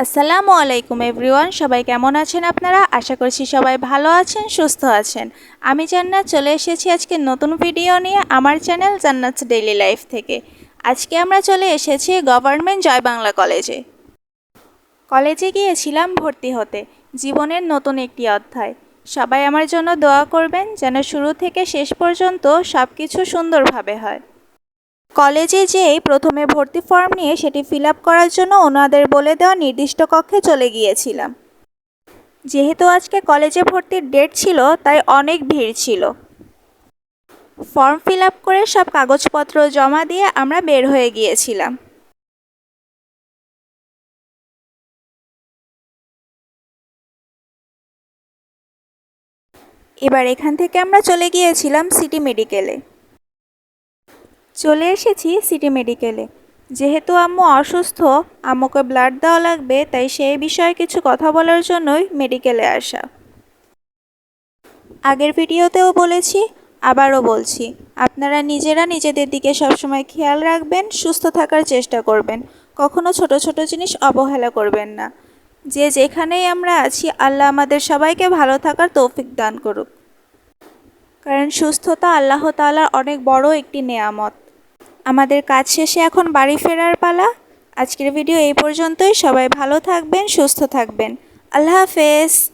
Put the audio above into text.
আসসালামু আলাইকুম এভরিওয়ান, সবাই কেমন আছেন আপনারা? আশা করছি সবাই ভালো আছেন, সুস্থ আছেন। আমি জান্নাত, চলে এসেছি আজকে নতুন ভিডিও নিয়ে আমার চ্যানেল জান্নাত ডেইলি লাইফ থেকে। আজকে আমরা চলে এসেছি গভর্নমেন্ট জয় বাংলা কলেজে। কলেজে গিয়েছিলাম ভর্তি হতে, জীবনের নতুন একটি অধ্যায়। সবাই আমার জন্য দোয়া করবেন, যেন শুরু থেকে শেষ পর্যন্ত সব কিছু সুন্দরভাবে হয়। কলেজে যেই প্রথমে ভর্তি ফর্ম নিয়ে সেটি ফিল আপ করার জন্য ওনাদের বলে দেওয়া নির্দিষ্ট কক্ষে চলে গিয়েছিলাম। যেহেতু আজকে কলেজে ভর্তির ডেট ছিল, তাই অনেক ভিড় ছিল। ফর্ম ফিল আপ করে সব কাগজপত্র জমা দিয়ে আমরা বের হয়ে গিয়েছিলাম। এবার এখান থেকে আমরা চলে গিয়েছিলাম সিটি মেডিকেলে। চলে এসেছি সিটি মেডিকেলে। যেহেতু আম্মু অসুস্থ, আম্মুকে ব্লাড দেওয়া লাগবে, তাই সেই বিষয়ে কিছু কথা বলার জন্যই মেডিকেলে আসা। আগের ভিডিওতেও বলেছি, আবারও বলছি, আপনারা নিজেরা নিজেদের দিকে সবসময় খেয়াল রাখবেন, সুস্থ থাকার চেষ্টা করবেন, কখনো ছোট ছোট জিনিস অবহেলা করবেন না। যে যেখানেই আমরা আছি, আল্লাহ আমাদের সবাইকে ভালো থাকার তৌফিক দান করুক। কারণ সুস্থতা আল্লাহ তাআলার অনেক বড় একটি নেয়ামত। আমাদের কাজ শেষে এখন বাড়ি ফেরার পালা। আজকের ভিডিও এই পর্যন্তই। সবাই ভালো থাকবেন, সুস্থ থাকবেন। আল্লাহ হাফেজ।